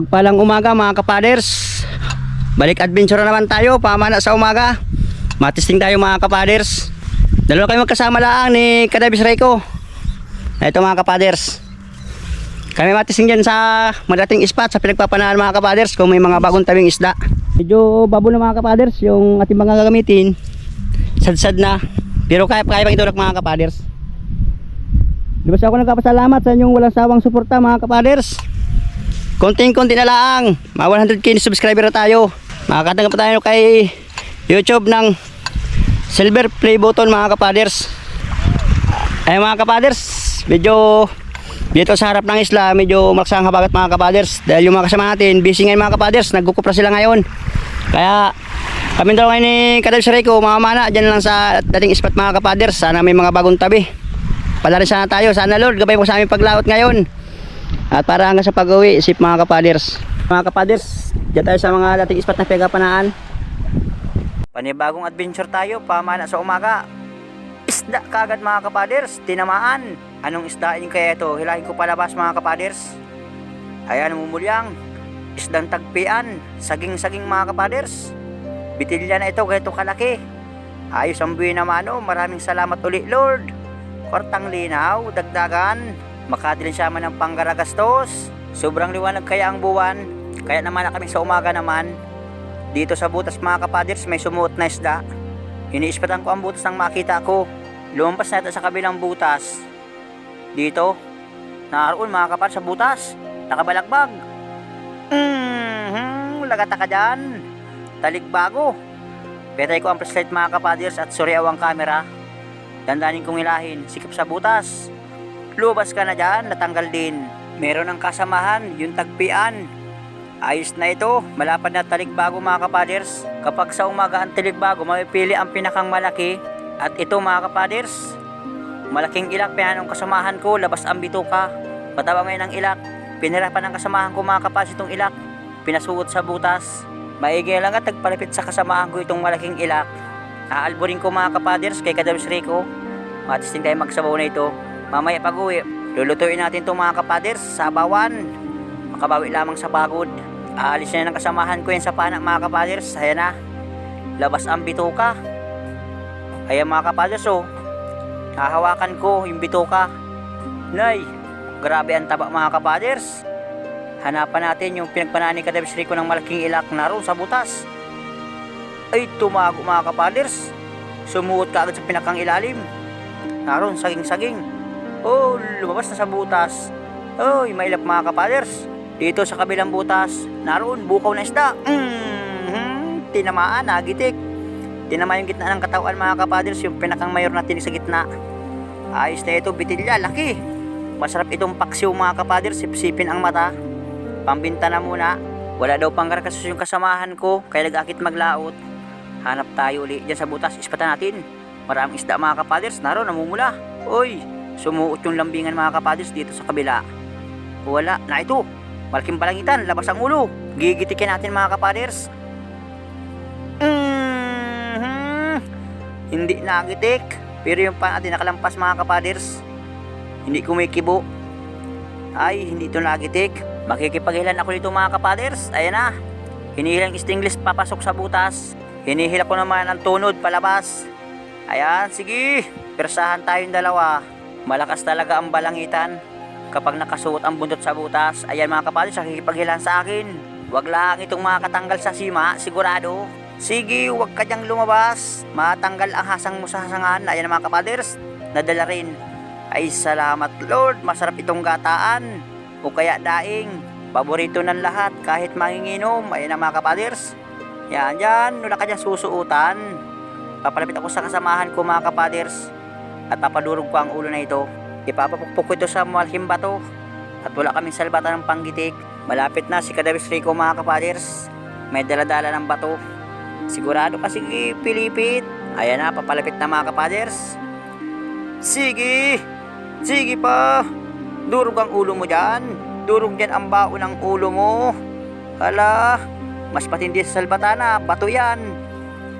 Pagpalang umaga mga kapaders. Balik adventure na naman tayo, pamana sa umaga. Matisting tayo mga kapaders. Dalawa kayo magkasama lang ni Kadabis Reiko. Ito mga kapaders. Kami matisting dyan sa madating spot sa pinagpapanahan mga kapaders kung may mga bagong tabing isda. Medyo babo na mga kapaders yung ating mga gagamitin. Sad-sad na. Pero kaya kaya pang itulak mga kapaders. Di ba sa ako nagpapasalamat sa inyong walang sawang suporta mga kapaders. Konting-konti na lang. Mga 100k na subscriber na tayo. Makakatanggap tayo kay YouTube ng silver play button mga kapaders. Ay mga kapaders, medyo dito sa harap ng isla, medyo malaksang habagat mga kapaders. Dahil yung mga kasama natin, busy ngayon mga kapaders, nagkukupra sila ngayon. Kaya kami daw ngayon ni Kadal Rico, mamamana dyan lang sa dating spot mga kapaders. Sana may mga bagong tabi. Pala rin sana tayo. Sana Lord, gabay mo sa aming paglaot ngayon. At para hanggang sa pag-uwi, sip mga kapaders. Mga kapaders, dyan tayo sa mga dating spot na pinagapanaan. Panibagong adventure tayo, pamana sa umaga. Isda kagad mga kapaders, tinamaan. Anong isdain kaya ito? Hilahin ko palabas mga kapaders. Ayan, mumulyang. Isdang tagpian, saging-saging mga kapaders. Bitilya na ito, ganito kalaki. Ayos ang buhay naman oh. Maraming salamat uli Lord. Kwartang linaw, dagdagan. Makadilin siya man ng panggaragastos. Sobrang liwanag kaya ang buwan. Kaya naman na kami sa umaga naman. Dito sa butas mga kapaders may sumuot na isda. Iniispatan ko ang butas nang makita ko. Lumampas na ito sa kabilang butas. Dito. Naroon mga kapaders sa butas. Nakabalagbag. Mm-hmm, lagata ka dyan. Taligbago. Petay ko ang flashlight mga kapaders at suryaw ang camera. Dandanin kong ilahin, sikip sa butas. Lubas ka na dyan, natanggal din. Meron ng kasamahan, yung tagpian. Ayos na ito, malapad na taligbago mga kapaders. Kapag sa umaga ang taligbago, mamipili ang pinakang malaki. At ito mga kapaders, malaking ilak pinanong kasamahan ko, labas ang bituka. Patawang ngayon ang ilak. Pinirapan ng kasamahan ko mga kapaders itong ilak. Pinasuot sa butas. Maigi lang at nagpalapit sa kasamahan ko itong malaking ilak. Aalburin ko mga kapaders kay Kadabs Rico. Matisting tayo magsabaw na ito. Mamaya pag uwi, lulutuin natin itong mga kapaders sa bawan. Makabawi lamang sa pagod. Aalis na ng kasamahan ko yan sa panak mga kapaders. Ayan na. Labas ang bituka. Ayan mga kapaders oh. Hahawakan ko yung bituka. Nay, grabe ang taba mga kapaders. Hanapan natin yung pinagpanaan ni Kadabs Rico ng malaking ilak naroon sa butas. Ay tumago mga kapaders. Sumuot ka agad sa pinakang ilalim. Naroon, saging-saging. Oh, lumabas na sa butas. Oh, may ilap mga kapaders. Dito sa kabilang butas, naroon, bukaw na isda. Mm-hmm. Tinamaan, nagitik. Tinamaan yung gitna ng katawan mga kapaders, yung pinakang mayor na tinig sa gitna. Ayos na ito, bitilya, laki. Masarap itong paksiw mga kapaders, sipsipin ang mata. Pambinta na muna. Wala daw pang karakasos yung kasamahan ko, kaya nag-akit maglaot. Hanap tayo uli dyan sa butas, ispatan natin. Maraming isda mga kapaders, naroon, namumula. Uy, sumuot yung lambingan mga kapaders dito sa kabila. Wala, na ito. Malaking balangitan, labas ang ulo. Gigitikin natin mga kapaders. Mhm. Hindi nagitik. Pero yung pa natin nakalampas mga kapaders. Hindi kumikibo. Ay, hindi ito nagitik. Makikipaghilan ako dito mga kapaders. Ayan na. Hinihilang stingless papasok sa butas. Hinihila ko naman ang tunod palabas. Ayan, sige. Persahan tayong dalawa. Malakas talaga ang balangitan. Kapag nakasuot ang buntot sa butas, ayan mga kapaders, nakikipaghilan sa akin. Huwag lang itong makatanggal sa sima, sigurado. Sige, huwag ka diyang lumabas. Matanggal ang hasang mo sa hasangan. Ayan mga kapaders, nadala rin. Ay salamat Lord, masarap itong gataan. O kaya daing. Paborito ng lahat kahit manginginom. Ayan mga kapaders. Yan, yan. Wala ka dyan susuutan. Papalapit ako sa kasamahan ko mga kapaders. At papadurog ko ang ulo na ito. Ipapapukpok ko ito sa malaking bato. At wala kaming salbata ng panggitik. Malapit na si Kadabis Rico mga kapaders. May daladala ng bato. Sigurado kasi pilipit. Ayan na, papalapit na mga kapaders. Sige! Sige pa! Durog ang ulo mo dyan. Durog dyan ang bao ng ulo mo. Hala, mas patindi sa salbatana. Bato yan.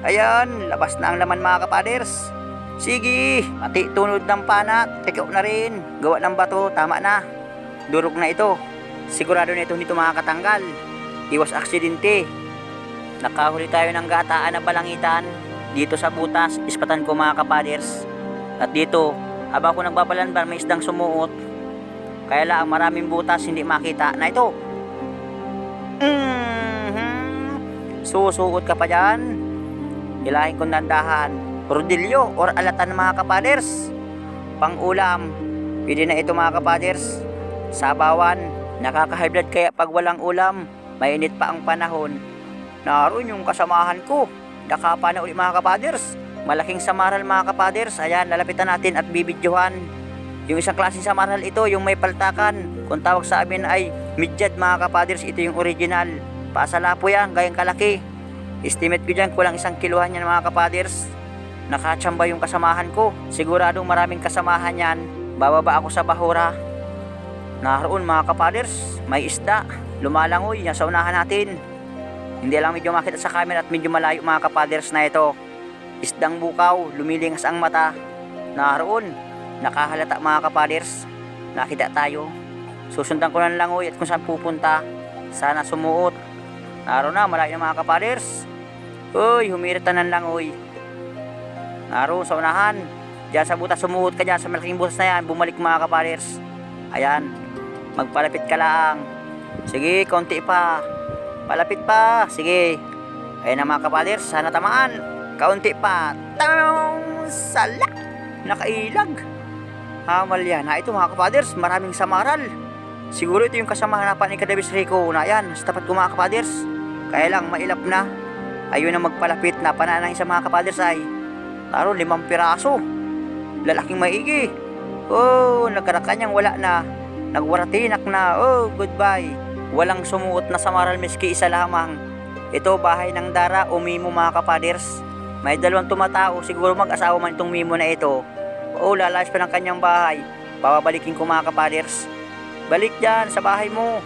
Ayan, labas na ang laman mga kapaders. Sige, pati tunod ng panat. Ikaw na rin. Gawa ng bato, tama na. Durog na ito. Sigurado na ito nito makakatanggal. Iwas aksidente. Nakahuli tayo ng gataan na balangitan dito sa butas, ispatan ko mga kapaders. At dito, habang ako nagbabalanban, may isdang sumuot. Kaya lang maraming butas hindi makita na ito. Mhm. Susuot ka pa dyan. Hilahin kong nandahan. Rodilyo or alatan mga kapaders. Pang ulam. Pwede na ito mga kapaders. Sabawan. Nakaka-high kaya pag walang ulam, mainit pa ang panahon. Naroon yung kasamahan ko. Dakapa na ulit mga kapaders. Malaking samaral mga kapaders. Ayan, lalapitan natin at bibidyohan. Yung isang klaseng samaral ito, yung may paltakan. Kung tawag sa amin ay midyad mga kapaders, ito yung original. Pasala po yan, gayang kalaki. Estimate ko dyan, kulang isang kiluhan yan mga kapaders. Nakatsamba yung kasamahan ko. Siguradong maraming kasamahan yan. Bababa ako sa bahura. Naroon mga kapaders, may isda. Lumalangoy, yan sa unahan natin. Hindi lang medyo makita sa camera at medyo malayo mga kapaders na ito. Isdang bukaw, lumilingas ang mata. Naroon, nakahalata mga kapaders. Nakita tayo. Susundan ko ng langoy at kung saan pupunta. Sana sumuot. Naroon na, malayo na mga kapaders. Uy, humirita ng langoy. Naroon sa unahan. Diyan sa butas, sumuot ka dyan sa malaking butas na yan. Bumalik mga kapaders. Ayan, magpalapit ka lang. Sige, konti pa. Palapit pa. Sige. Ayun na mga kapaders, sana tamaan. Kaunti pa. Tang! Sala! Nakailag. Hamal yan. Ha, ito mga kapaders, maraming samaral. Siguro ito yung kasamahan ni Kadabis Rico na yan. Sa tapat ko mga kapaders. Kaya lang, mailap na. Ayun na magpalapit na pananang sa mga kapaders ay Taro, limang piraso. Lalaking maigi. Oh, nagkarakanyang wala na. Nagwaratinak na. Oh, goodbye. Walang sumuot na samaral miski isa lamang. Ito bahay ng Dara o Mimo mga kapaders. May dalawang tumatao, siguro mag-asawa man itong Mimo na ito. Oo, lalayas pa ng kanyang bahay. Bababalikin ko mga kapaders. Balik dyan sa bahay mo.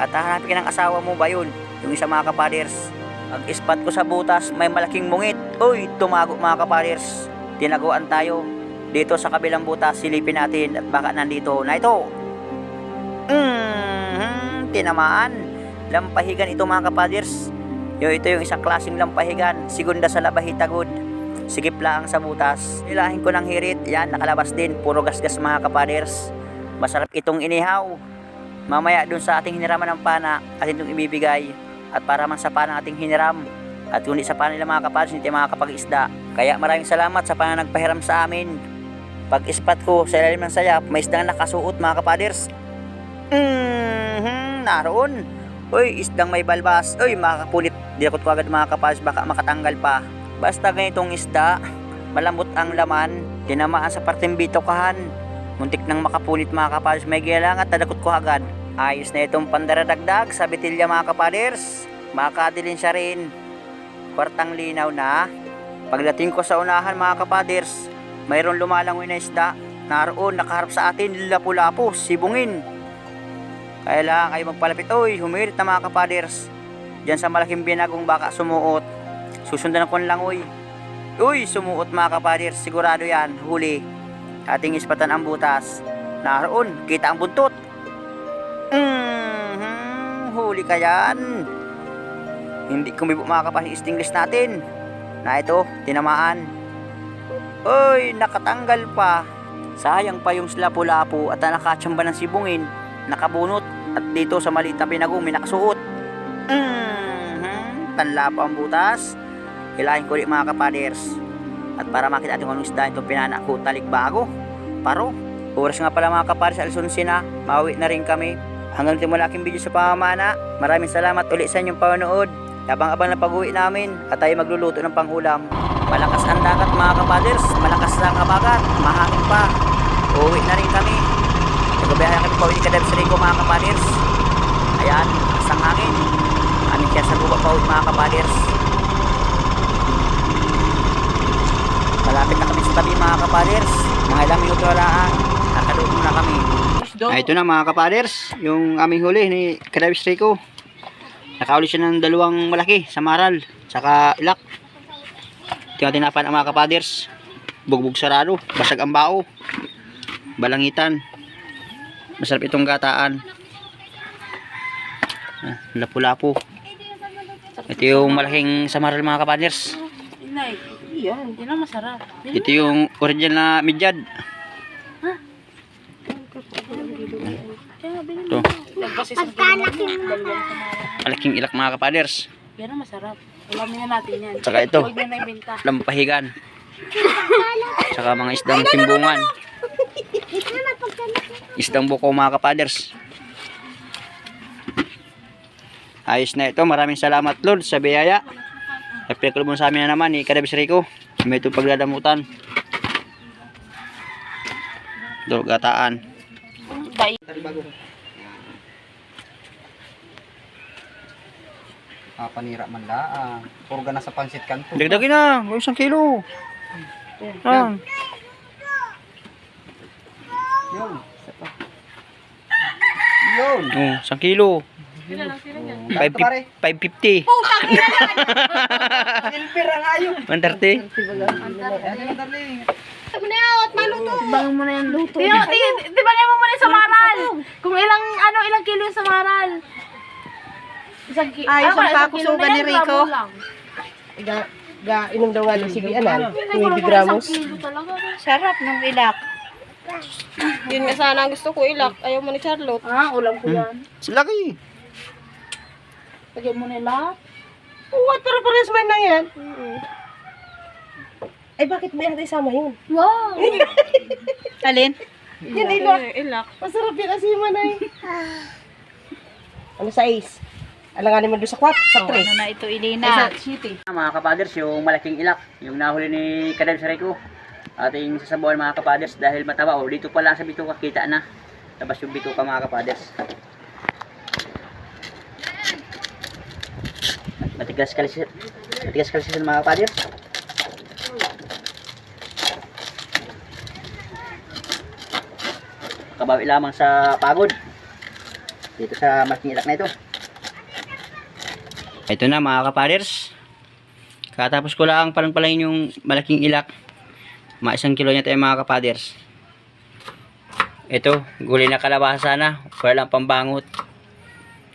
At hahanapin ng asawa mo ba yun? Yung isa mga kapaders. Pag-spot ko sa butas, may malaking mungit. Uy, tumago mga kapaders. Tinaguan tayo. Dito sa kabilang butas, silipin natin at baka nandito na ito. Mhm, tinamaan. Lampahigan ito mga kapaders. Yo, ito yung isang klaseng lampahigan. Segunda sa labahitagod. Sigip lang sa butas. Ilahin ko ng hirit. Yan, nakalabas din. Puro gasgas mga kapaders. Masarap itong inihaw. Mamaya dun sa ating hiniraman ng pana, atin itong ibibigay. At para man sa pana ating hiniram. At kundi sa pana nila mga kapaders, hindi tayo makakapag-isda. Kaya maraming salamat sa pana nagpahiram sa amin. Pag ispat ko sa ilalim ng sayap, may isdang nakasuot mga kapaders. Mhm, naroon. Uy, isdang may balbas. Uy, makakapulit. Dilakot ko agad mga kapaders, baka makatanggal pa. Basta ganitong isda, malambot ang laman, tinamaan sa parteng bitokahan. Muntik nang makapunit mga kapaders, may gilang at tadakot ko agad. Ayos na itong pandaradagdag sa bitilya mga kapaders. Makadilin siya rin. Kwartang linaw na. Pagdating ko sa unahan mga kapaders, mayroon lumalangoy na isda. Naroon, nakaharap sa atin, lapu-lapo, sibungin. Kaya lang kayo magpalapit. Uy, humirit na mga kapaders. Diyan sa malaking binagong baka sumuot. Susundan ko ng langoy. Uy, sumuot mga kapaders. Sigurado yan, huli. Ating ispatan ang butas. Naroon, kita ang buntot. Mhm, huli ka yan. Hindi kumibo mga kapaders English natin. Na ito, tinamaan. Uy, nakatanggal pa. Sayang pa yung lapu-lapu at nakatsamba ng sibungin, nakabunot at dito sa maliit na pinagong may nakasuot. Mhm, tanla ang butas. Hilahin ko ulit mga kapaders. At para makita natin kung anong isda itong pinana ko, talikbago, paro. Oras nga pala mga kapaders, alison sina, mawi na rin kami. Hanggang dito mula aking video sa pamamana. Maraming salamat ulit sa inyong panonood. Abang-abang na pag-uwi namin at tayo magluluto ng pangulam. Malakas ang dagat mga kapaders, malakas ang kabagat, mahangin pa. Uwi na rin kami. Nagbabiyahe kami pa uwi ni Kadabs Rico mga kapaders. Ayan, isang hangin. Aming kaya sa guba pa uwi mga kapaders. Malapit na kami sa tabi mga kapaders. Mga ilang minuto na lang. Nakaluto na kami. Ah, ito na mga kapaders, yung aming huli ni Kadabs Rico. Nakahuli siya ng dalawang malaki, samaral, saka ilak. Tingnan tinapan ang mga kapaders. Bugbog sarado, basag ang bao. Balangitan. Masarap itong gataan. Ah, Lapu-lapu. Ito yung malaking samaral mga kapaders. Inay, yan, hindi na masarap. Ito yung original na midyad. Kaya binili Ito. Sa dalawang samaran. Malaking ilak mga kapaders. Yan ang masarap. Alamin na natin yan. Tsaka ito. Huwag na ibenta. Lampahigan. Tsaka mga isdang timbungan. Isdang buko mga kapaders. Ayos na ito. Maraming salamat Lord sa biyaya. Napilakul mo sa amin na naman ni Kadabis Rico. May itong pagladamutan. Dulgataan. Dai. Papanira man laang. Purga na sa pansit kanto. Dagdagin na. Huwag isang kilo. Ah. Yun. Yun. Oh, isang kilo. Ganito pare. 550. Silver ang ayo. 130. Tibangan mo na yung luto. Di, ba mo muna yung samaral? Kung ilang, ano, ilang kilo yung samaral? Isang kilo. Ay, isang pako suga ni yan, Rico. lang. Ga, ga, inom daw nga si Bianan. Ay, 20 parang gramos. Sarap ng ilak. Yun nga sana ang gusto ko ilak. Ayaw mo ni Charlotte. Ah, ulam ko yan. Laki. Lagyan mo na yung lahat. What? Pero parehas man na yan. Ay, bakit may natin sama yun? Wow! Alin? Yan, ilak. ilak. Masarap yun asima na yun. ano sa ace? Alanganin mo doon sa kwat, sa tres. na ito, Ay, Ilina? sa city. Mga kapaders, yung malaking ilak, yung nahuli ni Kadam Rico. Ating sasabawan mga kapaders dahil mataba. O, dito pala sa bituka kita na. Labas yung bituka mga kapaders. Matigas kalisit. Matigas kalisit mga kapaders. Kabawi lamang sa pagod. Dito sa malaking ilak na ito. Ito na mga kapaders. Katapos ko lang parang palain yung malaking ilak. Mga isang kilo niya tayo mga kapaders. Ito, gulay na kalabasa na. Wala lang pambangot.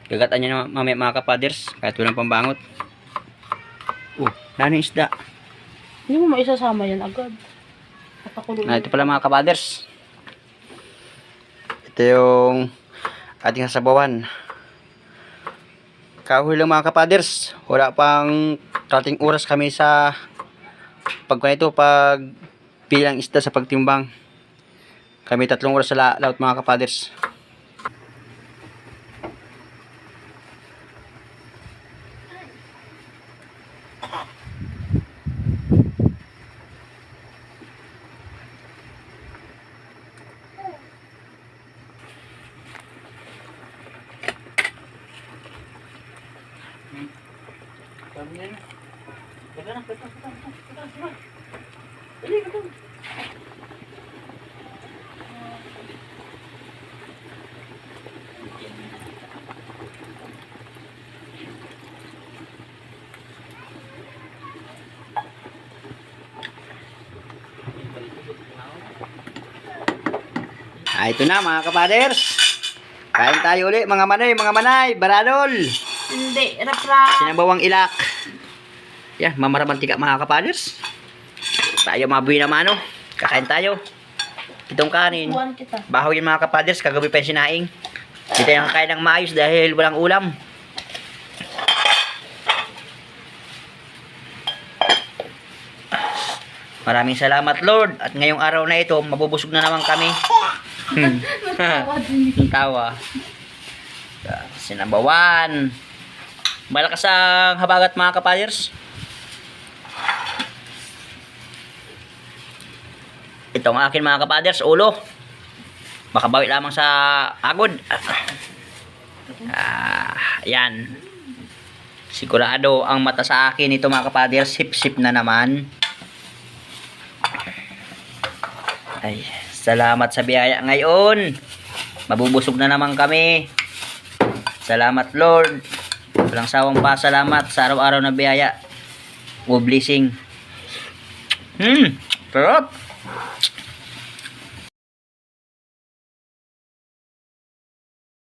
Gagatan niya na mamaya mga kapaders. Kahit walang pambangot. Oh, yung isda. Hindi mo maisasama yan agad. Na, ito pala mga kapaders. Ito yung ating sasabawan. Kahoy lang mga kapaders. Wala pang kating oras kami sa pag ito, pag bilang isda sa pagtimbang. Kami tatlong oras sa la- laut mga kapaders. Ah, ito na mga kapaders. Kain tayo uli mga manay, mga manay, baradol. Hindi, rap-rap. Sinabawang ilak. Yan, mamaramantika mga kapaders. Tayo mabuhi naman ano. Kakain tayo. Itong kanin. Baho yun mga kapaders, kagabi pa yung sinaing. Hindi tayo kakain ng maayos dahil walang ulam. Maraming salamat Lord. At ngayong araw na ito, mabubusog na naman kami. Ang tawa. Sinabawan. Malakas ang habagat mga kapaders. Ito ang akin mga kapaders, ulo. Makabawi lamang sa agod. Ah, yan. Sigurado ang mata sa akin ito mga kapaders, sip-sip na naman. Ay, salamat sa biyaya ngayon. Mabubusog na naman kami. Salamat Lord. Walang sawang pasalamat sa araw-araw na biyaya. O blessing. Hmm, sarap.